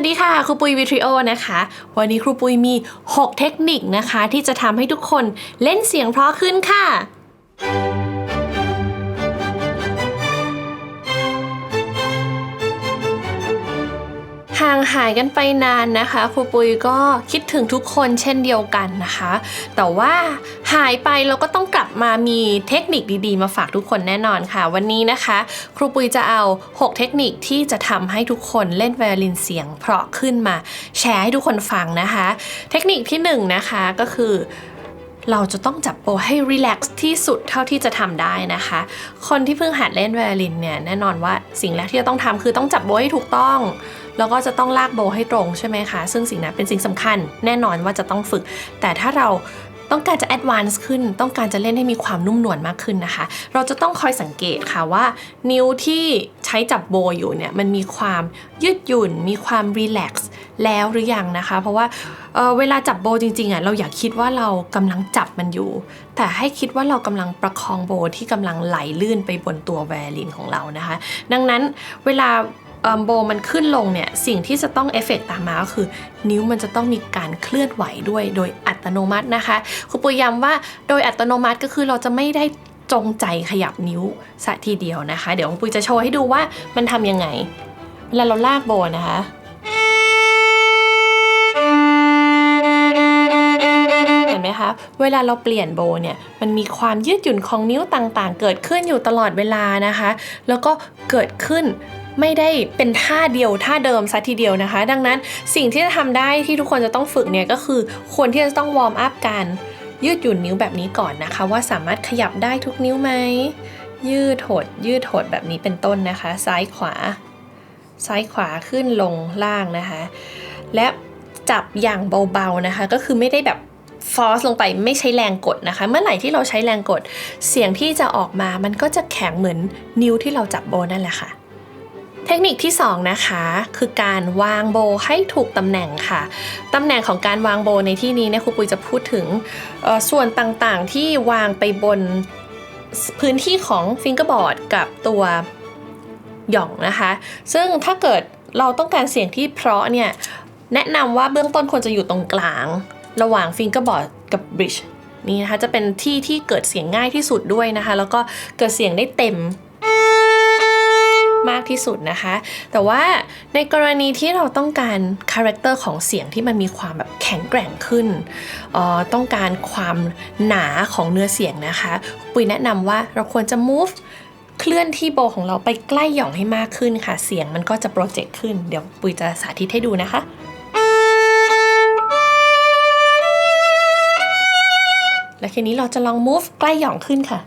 วัสดีค่ะครูปุยวิทริโอนะคะ วันนี้ครูปุยมี 6 เทคนิคนะคะ ที่จะทำให้ทุกคนเล่นเสียงเพราะขึ้นค่ะ ห่างหายกันไปนานนะคะครูปุยก็คิดถึงทุกคนเช่นเดียวกันนะคะ แต่ว่าหายไปเราก็ต้องกลับมามีเทคนิคดีๆ มาฝากทุกคนแน่นอนค่ะ วันนี้นะคะ ครูปุยจะเอา 6 เทคนิคที่จะทำให้ทุกคนเล่นไวโอลินเสียงเพราะขึ้นมา แชร์ให้ทุกคนฟังนะคะ เทคนิคที่1นงนะคะก็คือ เราจะต้องจับโบให้รีแลกซ์ที่สุดเท่าที่จะทำได้นะคะ คนที่เพิ่งหัดเล่นไวโอลินเนี่ยแน่นอนว่าสิ่งแรกที่จะต้องทำคือต้องจับโบให้ถูกต้อง แล้วก็จะต้องลากโบให้ตรงใช่ไหมคะ ซึ่งสิ่งนั้นเป็นสิ่งสำคัญ แน่นอนว่าจะต้องฝึก แต่ถ้าเรา ต้องการจะแอดวานซ์ขึ้น ต้องการจะเล่นให้มีความนุ่มนวลมากขึ้นนะคะ เราจะต้องคอยสังเกตค่ะว่า นิ้วที่ใช้จับโบอยู่เนี่ยมันมีความยืดหยุ่น มีความรีแลกซ์แล้วหรือยังนะคะ เพราะว่าเเวลาจับโบจริงๆอะเราอยากคิดว่าเรากำลังจับมันอยู่ แต่ให้คิดว่าเรากำลังประคองโบที่กำลังไหลลื่นไปบนตัวแวลินของเรานะคะ ดังนั้นเวลา โบมันขึ้นลงเนี่ย สิ่งที่จะต้องเอฟเฟกตามมาก็คือ นิ้วมันจะต้องมีการเคลื่อนไหวด้วยโดยอัตโนมัตินะคะครูปุยย้ำว่าโดยอัตโนมัติก็คือเราจะไม่ได้จงใจขยับนิ้วสัทีเดียวนะคะ เดี๋ยวครูปุยจะโชว์ให้ดูว่ามันทำยังไงเวลาเราลากโบนะคะเห็นไหมคะเวลาเราเปลี่ยนโบเนี่ยมันมีความยืดหยุ่นของนิ้วต่างๆ เกิดขึ้นอยู่ตลอดเวลานะคะ แล้วก็เกิดขึ้น ไม่ได้เป็นท่าเดียวท่าเดิมซะทีเดียวนะคะ ดังนั้นสิ่งที่จะทำได้ที่ทุกคนจะต้องฝึกเนี่ยก็คือควรที่จะต้องวอร์มอัพการยืดหยุ่นนิ้วแบบนี้ก่อนนะคะ ว่าสามารถขยับได้ทุกนิ้วไหมยืดหด ยืดหดแบบนี้เป็นต้นนะคะ ซ้ายขวา ซ้ายขวาขึ้นลงล่างนะคะ และจับอย่างเบาๆนะคะ ก็คือไม่ได้แบบฟอสลงไปไม่ใช้แรงกดนะคะ เมื่อไหร่ที่เราใช้แรงกด เสียงที่จะออกมามันก็จะแข็งเหมือนนิ้วที่เราจับโบนั่นแหละค่ะ เทคนิคที่ 2 นะคะ คือการวางโบให้ถูกตำแหน่งค่ะตำแหน่งของการวางโบในที่นี้เนี่ยครูปุยจะพูดถึงส่วนต่างๆ ที่วางไปบนพื้นที่ของฟิงเกอร์บอร์ดกับตัวหย่องนะคะ ซึ่งถ้าเกิดเราต้องการเสียงที่เพราะเนี่ย แนะนำว่าเบื้องต้นควรจะอยู่ตรงกลาง ระหว่างฟิงเกอร์บอร์ดกับบริดจ์นี่นะคะจะเป็นที่ที่เกิดเสียงง่ายที่สุดด้วยนะคะ แล้วก็เกิดเสียงได้เต็ม มากที่สุดนะคะ แต่ว่าในกรณีที่เราต้องการคาแรคเตอร์ของเสียงที่มันมีความแบบแข็งแกร่งขึ้นต้องการความหนาของเนื้อเสียงนะคะ ปุยแนะนำว่าเราควรจะ move เคลื่อนที่โบของเราไปใกล้หย่องให้มากขึ้นค่ะ เสียงมันก็จะโปรเจกต์ขึ้น เดี๋ยวปุยจะสาธิตให้ดูนะคะและทีนี้เราจะลอง move ใกล้หย่องขึ้นค่ะ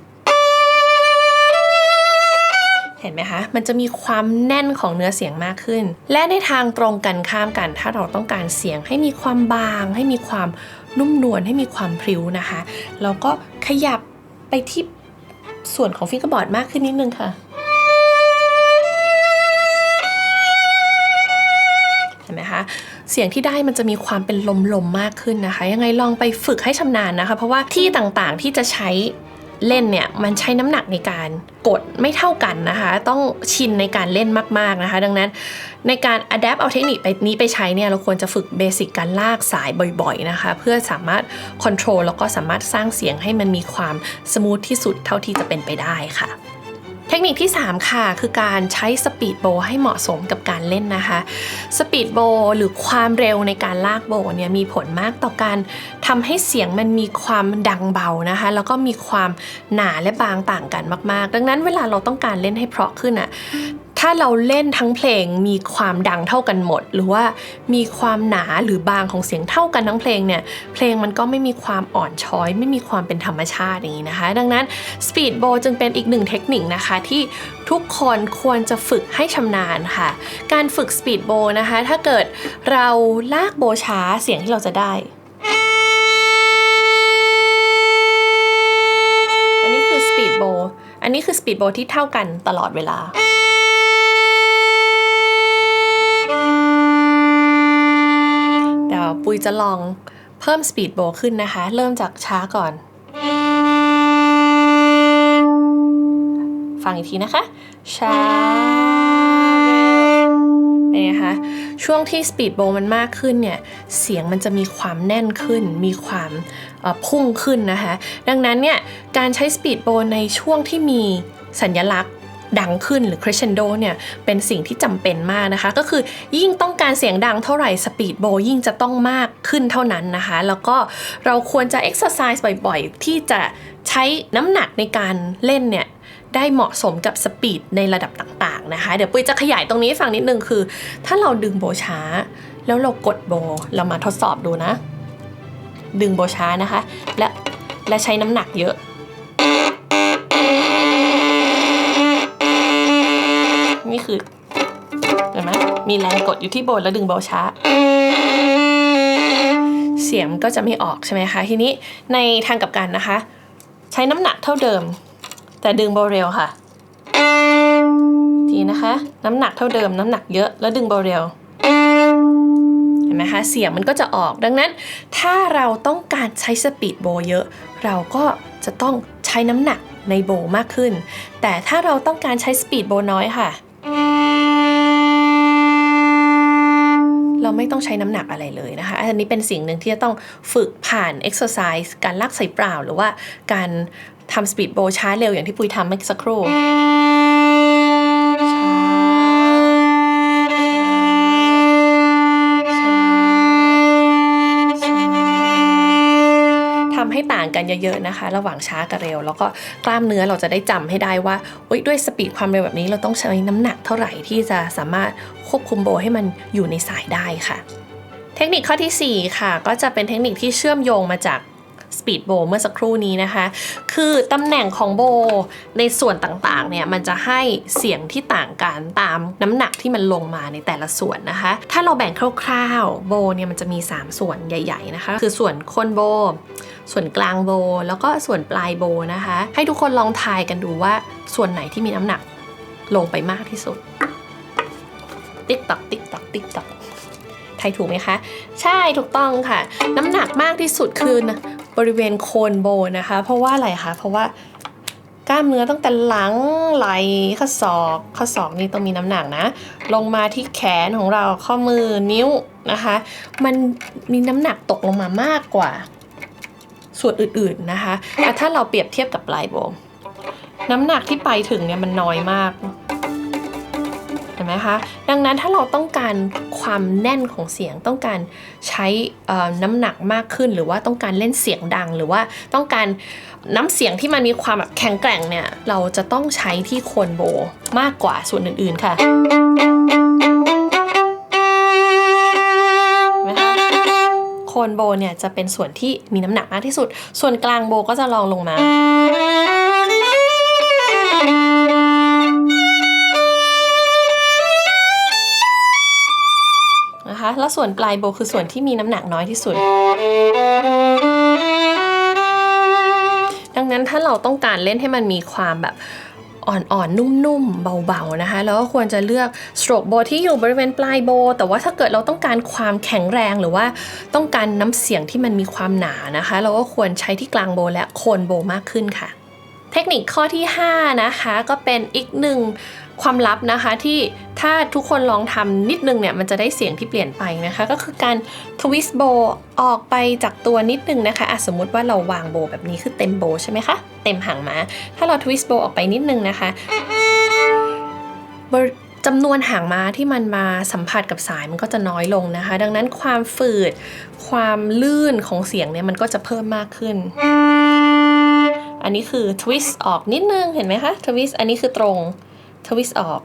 เห็นไหมคะ มันจะมีความแน่นของเนื้อเสียงมากขึ้น และในทางตรงกันข้ามกัน ถ้าเราต้องการเสียงให้มีความบาง ให้มีความนุ่มนวล ให้มีความพริ้วนะคะ เราก็ขยับไปที่ส่วนของฟิงเกอร์บอร์ดมากขึ้นนิดนึงค่ะ เห็นไหมคะ เสียงที่ได้มันจะมีความเป็นลมๆมากขึ้นนะคะ ยังไงลองไปฝึกให้ชำนาญนะคะ เพราะว่าที่ต่างๆที่จะใช้ เล่นเนี่ยมันใช้น้ำหนักในการกดไม่เท่ากันนะคะ ต้องชินในการเล่นมากๆนะคะ ดังนั้นในการอัดแอปเอาเทคนิคไปนี้ไปใช้เนี่ยเราควรจะฝึกเบสิกการลากสายบ่อยๆนะคะ เพื่อสามารถคอนโทรลแล้วก็สามารถสร้างเสียงให้มันมีความสมูทที่สุดเท่าที่จะเป็นไปได้ค่ะ ทคนิคที่ 3 ค่ะ คือการใช้สปีดโบให้เหมาะสมกับการเล่นนะคะสปีดโบหรือความเร็วในการลากโบเนี่ยมีผลมากต่อการทำให้เสียงมันมีความดังเบานะคะ แล้วก็มีความหนาและบางต่างกันมาก ๆ ดังนั้นเวลาเราต้องการเล่นให้เพราะขึ้นอะ่ะ ถ้าเราเล่นทั้งเพลงมีความดังเท่ากันหมด หรือว่ามีความหนาหรือบางของเสียงเท่ากันทั้งเพลงเนี่ยเพลงมันก็ไม่มีความอ่อนช้อย ไม่มีความเป็นธรรมชาติอย่างนี้นะคะ ดังนั้น Speed Bow จึงเป็นอีกหนึ่งเทคนิคนะคะที่ทุกคนควรจะฝึกให้ชำนาญค่ะ การฝึก Speed Bow นะคะ ถ้าเกิดเราลากโบช้าเสียงที่เราจะได้อันนี้คือ Speed Bow อันนี้คือ Speed Bow ที่เท่ากันตลอดเวลา ปุยจะลองเพิ่มสปีดโบขึ้นนะคะ เริ่มจากช้าก่อน ฟังอีกทีนะคะ ช้าเร็วเป็นไงคะช่วงที่สปีดโบมันมากขึ้นเนี่ย เสียงมันจะมีความแน่นขึ้น มีความพุ่งขึ้นนะคะ ดังนั้นเนี่ย การใช้สปีดโบในช่วงที่มีสัญลักษณ์ ดังขึ้นหรือ crescendo เนี่ยเป็นสิ่งที่จำเป็นมากนะคะ ก็คือยิ่งต้องการเสียงดังเท่าไหร่สปีดโบยิ่งจะต้องมากขึ้นเท่านั้นนะคะ แล้วก็เราควรจะ exercise บ่อยๆ ที่จะใช้น้ำหนักในการเล่นเนี่ยได้เหมาะสมกับสปีดในระดับต่างๆนะคะ เดี๋ยวปุ้ยจะขยายตรงนี้ฟังนิดนึงคือ ถ้าเราดึงโบช้า แล้วเรากดโบเรามาทดสอบดูนะ ดึงโบช้านะคะ และและใช้น้ำหนักเยอะ คือเห็นไหมมีแรงกดอยู่ที่โบแล้วดึงโบช้า เสียงก็จะไม่ออกใช่ไหมคะ ทีนี้ในทางกลับกันนะคะ ใช้น้ำหนักเท่าเดิม แต่ดึงเบาเร็วค่ะ ทีนะคะ น้ำหนักเท่าเดิม น้ำหนักเยอะแล้วดึงเบาเร็วเห็นไหมคะเสียงมันก็จะออกดังนั้น ถ้าเราต้องการใช้สปีดโบเยอะ เราก็จะต้องใช้น้ำหนักในโบมากขึ้น แต่ถ้าเราต้องการใช้สปีดโบน้อยค่ะ เราไม่ต้องใช้น้ำหนักอะไรเลยนะคะ อันนี้เป็นสิ่งหนึ่งที่จะต้องฝึกผ่าน exercise การลากสายเปล่า หรือว่าการทำสปีดโบช้าเร็วอย่างที่ปุยทำเมื่อสักครู่ นเยอะๆนะคะ ระหว่างช้ากับเร็ว แล้วก็กล้ามเนื้อเราจะได้จำให้ได้ว่าด้วยสปีดความเร็วแบบนี้เราต้องใช้น้ำหนักเท่าไหร่ที่จะสามารถควบคุมโบให้มันอยู่ในสายได้ค่ะ เทคนิคข้อทีสี่ 4 ค่ะ ก็จะเป็นเทคนิคที่เชื่อมโยงมาจากสปีดโบเมื่อสักครู่นี้นะคะ คือตำแหน่งของโบในส่วนต่างๆ เนี่ยมันจะให้เสียงที่ต่างกันตามน้ำหนักที่มันลงมาในแต่ละส่วนนะคะ ถ้าเราแบ่งคร่าวๆ โบเนี่ยมันจะมี 3 ส่วนใหญ่ ๆ นะคะ คือส่วนโคนโบ ส่วนกลางโบ แล้วก็ส่วนปลายโบนะคะ ให้ทุกคนลองทายกันดูว่าส่วนไหนที่มีน้ำหนักลงไปมากที่สุด ติ๊กตักติ๊กตักติ๊กตักทายถูกไหมคะ ใช่ถูกต้องค่ะ น้ำหนักมากที่สุดคือบริเวณโคนโบนะคะ เพราะว่าอะไรคะเพราะว่ากล้ามเนื้อตั้งแต่หลังไหลข้อศอกข้อศอกนี่ต้องมีน้ำหนักนะ ลงมาที่แขนของเราข้อมือนิ้วนะคะ มันมีน้ำหนักตกลงมามากกว่า ส่วนอื่นๆนะคะแต่ถ้าเราเปรียบเทียบกับปลายโบน้ำหนักที่ไปถึงเนี่ยมันน้อยมากเห็นไหมคะดังนั้นถ้าเราต้องการความแน่นของเสียงต้องการใช้เอ่อน้ำหนักมากขึ้น หรือว่าต้องการเล่นเสียงดัง หรือว่าต้องการน้ำเสียงที่มันมีความแบบแข็งแกร่งเนี่ยเราจะต้องใช้ที่โคนโบมากกว่าส่วนอื่นๆค่ะ คนโบเนี่ยจะเป็นส่วนที่มีน้ำหนักมากที่สุด ส่วนกลางโบก็จะลองลงมานะคะแล้วส่วนปลายโบคือส่วนที่มีน้ำหนักน้อยที่สุด ดังนั้นถ้าเราต้องการเล่นให้มันมีความแบบ อ่อนๆ นุ่มๆ เบาๆ นะคะ แล้วก็ควรจะเลือกสโตรกโบที่อยู่บริเวณปลายโบ แต่ว่าถ้าเกิดเราต้องการความแข็งแรงหรือว่าต้องการน้ำเสียงที่มันมีความหนานะคะ เราก็ควรใช้ที่กลางโบและโคนโบมากขึ้นค่ะ เทคนิคข้อที่ 5 นะคะ ก็เป็นอีกหนึ่ง ความลับนะคะที่ถ้าทุกคนลองทำนิดนึงเนี่ยมันจะได้เสียงที่เปลี่ยนไปนะคะ ก็คือการทวิสต์โบออกไปจากตัวนิดนึงนะคะอะสมมติว่าเราวางโบแบบนี้คือเต็มโบใช่ไหมคะเต็มหางม้า ถ้าเราทวิสต์โบออกไปนิดนึงนะคะจำนวนหางม้าที่มันมาสัมผัสกับสายมันก็จะน้อยลงนะคะ ดังนั้นความฝืด ความลื่นของเสียงเนี่ยมันก็จะเพิ่มมากขึ้น อันนี้คือทวิสต์ออกนิดนึงเห็นไหมคะทวิสต์อันนี้คือตรง ทวิสออก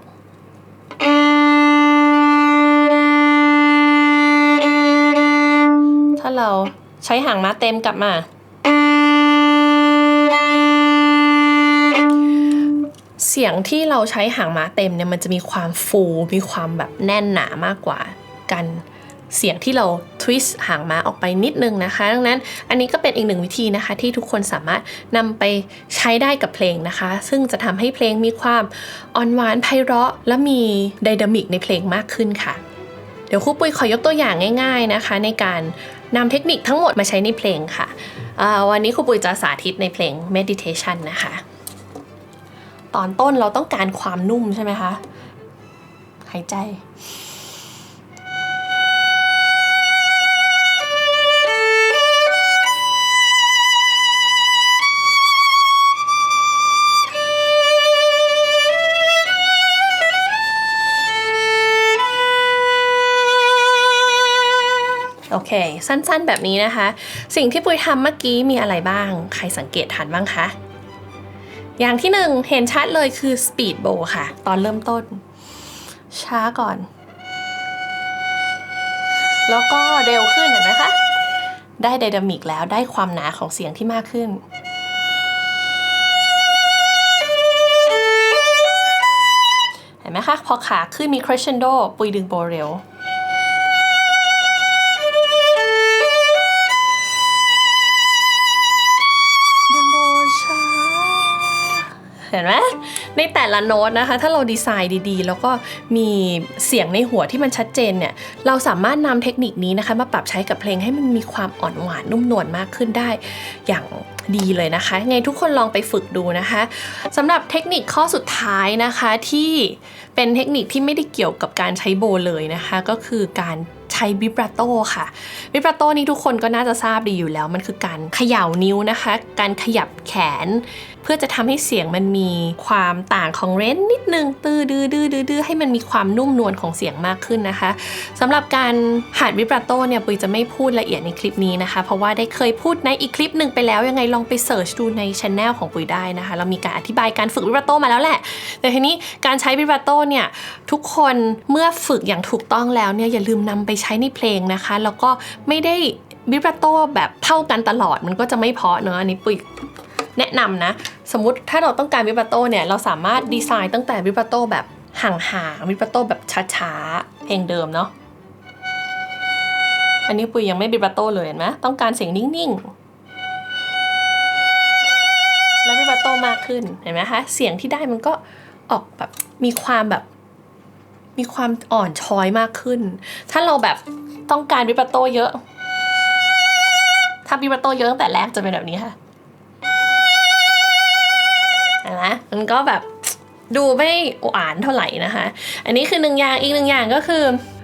ถ้าเราใช้หางม้าเต็มกลับมา เสียงที่เราใช้หางม้าเต็มเนี่ยมันจะมีความฟู มีความแบบแน่นหนามากกว่ากัน เสียงที่เราทวิสต์หางม้าออกไปนิดนึงนะคะ ดังนั้นอันนี้ก็เป็นอีกหนึ่งวิธีนะคะ ที่ทุกคนสามารถนำไปใช้ได้กับเพลงนะคะ ซึ่งจะทำให้เพลงมีความอ่อนหวานไพเราะ และมีไดนามิกในเพลงมากขึ้นค่ะ เดี๋ยวครูปุ้ยขอยกตัวอย่างง่าย ๆนะคะ ในการนำเทคนิคทั้งหมดมาใช้ในเพลงค่ะ วันนี้ครูปุ้ยจะสาธิตในเพลง meditation นะคะ ตอนต้นเราต้องการความนุ่มใช่ไหมคะ หายใจ เค สั้นๆ แบบนี้นะคะ สิ่งที่ปุ้ยทำเมื่อกี้มีอะไรบ้าง ใครสังเกตทันบ้างคะ อย่างที่หนึ่งเห็นชัดเลยคือ speed bow ค่ะ ตอนเริ่มต้น ช้าก่อน แล้วก็เร็วขึ้นเห็นไหมคะ ได้ไดนามิกแล้วได้ความหนาของเสียงที่มากขึ้นเห็นไหมคะ พอขาขึ้นมี crescendo ปุยดึงโบเร็ว ในแต่ละโน้ตนะคะ ถ้าเราดีไซน์ดีๆ แล้วก็มีเสียงในหัวที่มันชัดเจนเนี่ย เราสามารถนำเทคนิคนี้นะคะ มาปรับใช้กับเพลงให้มันมีความอ่อนหวานนุ่มนวลมากขึ้นได้ อย่างดีเลยนะคะไงทุกคนลองไปฝึกดูนะคะสำหรับเทคนิคข้อสุดท้ายนะคะที่เป็นเทคนิคที่ไม่ได้เกี่ยวกับการใช้โบเลยนะคะ ก็คือการใช้วิบราโตค่ะวิบราโตนี่ทุกคนก็น่าจะทราบดีอยู่แล้ว มันคือการเขย่านิ้วนะคะ การขยับแขนเพื่อจะทำให้เสียงมันมีความต่างของเรนจ์นิดนึงตื้อดื้อดื้อดื้อดือให้มันมีความนุ่มนวลของเสียงมากขึ้นนะคะสำหรับการหัดวิบราโตเนี่ยปุยจะไม่พูดละเอียดในคลิปนี้นะคะ เพราะว่าได้เคยพูดในอีกคลิปหนึ่งไปแล้วยังไงลองไปเสิร์ชดูในช anel ของปุยได้นะคะ เรามีการอธิบายการฝึกวิบราโตมาแล้วแหละ แต่ทีนี้การใช้วิบราโตเนี่ยทุกคนเมื่อฝึกอย่างถูกต้องแล้วเนี่ยอย่าลืมนำไปใช้ในเพลงนะคะ แล้วก็ไม่ได้วิบราโตแบบเท่ากันตลอดมันก็จะไม่เพาะเนอะอันนี้ปุย แนะนำนะ สมมติถ้าเราต้องการวิบราโตเนี่ย เราสามารถดีไซน์ตั้งแต่วิบราโตแบบห่างๆวิบราโตแบบช้าๆ เพลงเดิมเนาะ อันนี้ปุยยังไม่วิบราโตเลยเห็นไหมต้องการเสียงนิ่งๆ แล้ววิบราโตมากขึ้นเห็นไหมคะ เสียงที่ได้มันก็ออกแบบมีความแบบมีความอ่อนช้อยมากขึ้น ถ้าเราแบบต้องการวิบราโตเยอะ ถ้าวิบราโตเยอะตั้งแต่แรกจะเป็นแบบนี้ค่ะ มันก็แบบดูไม่หวานเท่าไหร่นะคะ อันนี้คือหนึ่งอย่างอีกหนึ่งอย่างก็คือ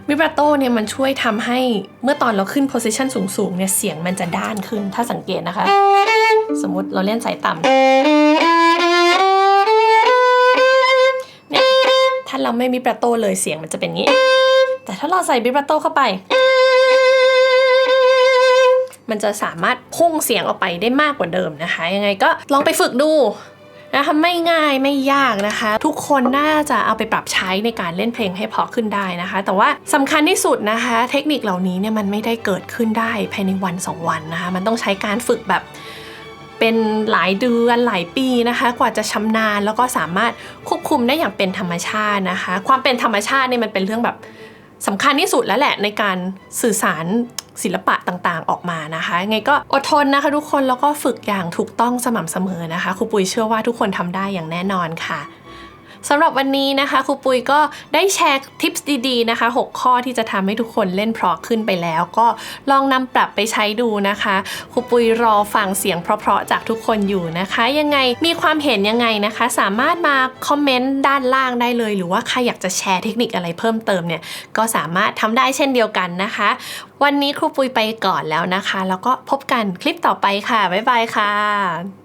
วิบราโตเนี่ยมันช่วยทำให้เมื่อตอนเราขึ้น position สูงๆเนี่ยเสียงมันจะด้านขึ้นถ้าสังเกตนะคะ สมมติเราเล่นสายต่ำเนี่ยถ้าเราไม่มีบราโตเลยเสียงมันจะเป็นงี้ แต่ถ้าเราใส่วิบราโตเข้าไป มันจะสามารถพุ่งเสียงออกไปได้มากกว่าเดิมนะคะ ยังไงก็ลองไปฝึกดู นะคะไม่ง่ายไม่ยากนะคะ ทุกคนน่าจะเอาไปปรับใช้ในการเล่นเพลงให้เพอขึ้นได้นะคะ แต่ว่าสำคัญที่สุดนะคะ เทคนิคเหล่านี้เนี่ยมันไม่ได้เกิดขึ้นได้ภายในวัน 2 วันนะคะ มันต้องใช้การฝึกแบบเป็นหลายเดือนหลายปีนะคะ กว่าจะชำนาญแล้วก็สามารถควบคุมได้อย่างเป็นธรรมชาตินะคะ ความเป็นธรรมชาติเนี่ยมันเป็นเรื่องแบบ สำคัญที่สุดแล้วแหละในการสื่อสารศิลปะต่างๆ ออกมานะคะไงก็อดทนนะคะทุกคนแล้วก็ฝึกอย่างถูกต้องสม่ำเสมอนะคะครูปุยเชื่อว่าทุกคนทำได้อย่างแน่นอนค่ะ สำหรับวันนี้นะคะครูปุยก็ได้แชร์ทิปส์ดีๆนะคะ 6 ข้อที่จะทำให้ทุกคนเล่นเพราะขึ้นไปแล้ว ก็ลองนำปรับไปใช้ดูนะคะครูปุยรอฟังเสียงเพราะๆจากทุกคนอยู่นะคะ ยังไงมีความเห็นยังไงนะคะ สามารถมาคอมเมนต์ด้านล่างได้เลย หรือว่าใครอยากจะแชร์เทคนิคอะไรเพิ่มเติมเนี่ยก็สามารถทำได้เช่นเดียวกันนะคะ วันนี้ครูปุยไปก่อนแล้วนะคะ แล้วก็พบกันคลิปต่อไปค่ะบ๊ายบายค่ะ